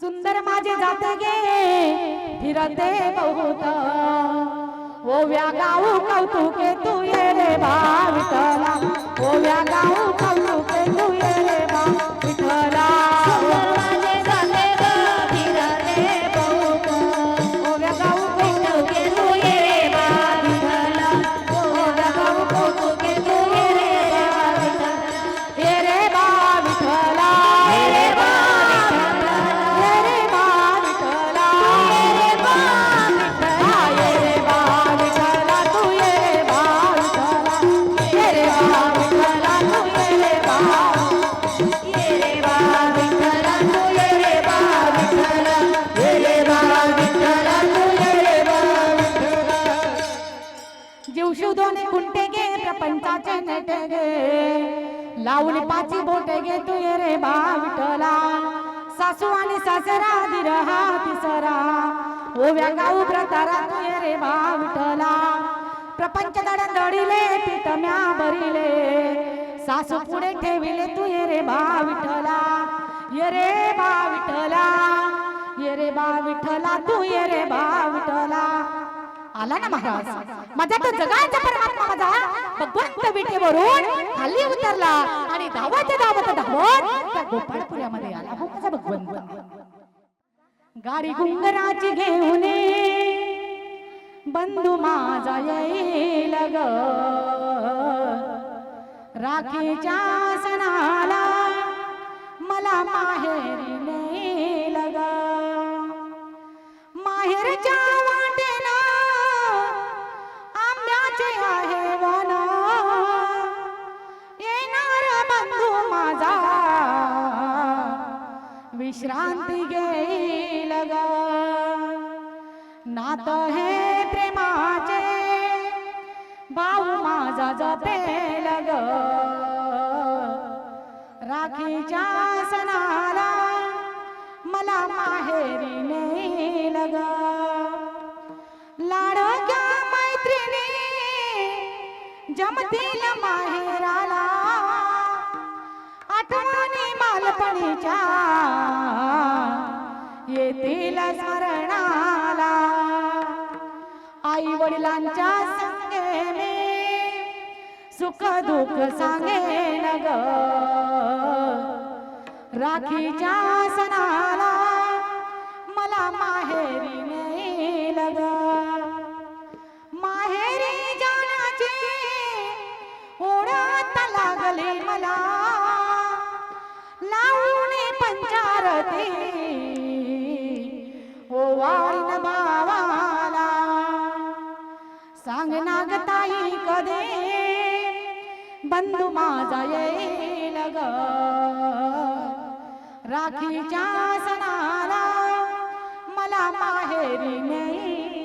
सुंदर माझे जाते गे फिरते बहुत. ओव्या गाऊ कौतुके तू ये रे बा ओव्या गाऊ जीवशिव दोन्ही खुंटे गे प्रपंचाचे नेटे गे. लावून पाची बोटे गे तू रे बा सासू आणि सासरा दिरहा तिसरा. ओव्या गाऊ प्रतारा तू रे बा प्रपंच दडन दडिले पितम्या भरिले. सासू पुढे ठेविले तू रे बा विठला ये रे बा विठला ये रे बा विठला तू ये रे बा आला ना महाराज. माझा तो जगाचा परमात्मा माझा भगवंत विटेवरून खाली उतरला आणि धावत धावत धावत त्या गोपाळपुऱ्यामध्ये आला. हो माझा भगवंत. गाडी गुंगराची घेऊन बंधू माझा येईल ग. राखेच्या सणाला मला माहेरी नेल ग. माहेरच्या विश्रांती घेईल नात हे प्रेमाचे भाऊ माझा जपेल ग राखीच्या सणाला मला माहेरी नेल ग लाडक्या मैत्रिणी जमतील माहेराला आठवणी येतील स्मरणाला. आई वडिलांच्या संगे मी सुख दुःख सांगेन ग. राखीच्या सणाला मला माहेरी नेल ग. पंचारती हो वाईन भावाला सांग नागताई कदे बंधू माझा येईल ग. राखीच्या सणाला मला माहेरी नाही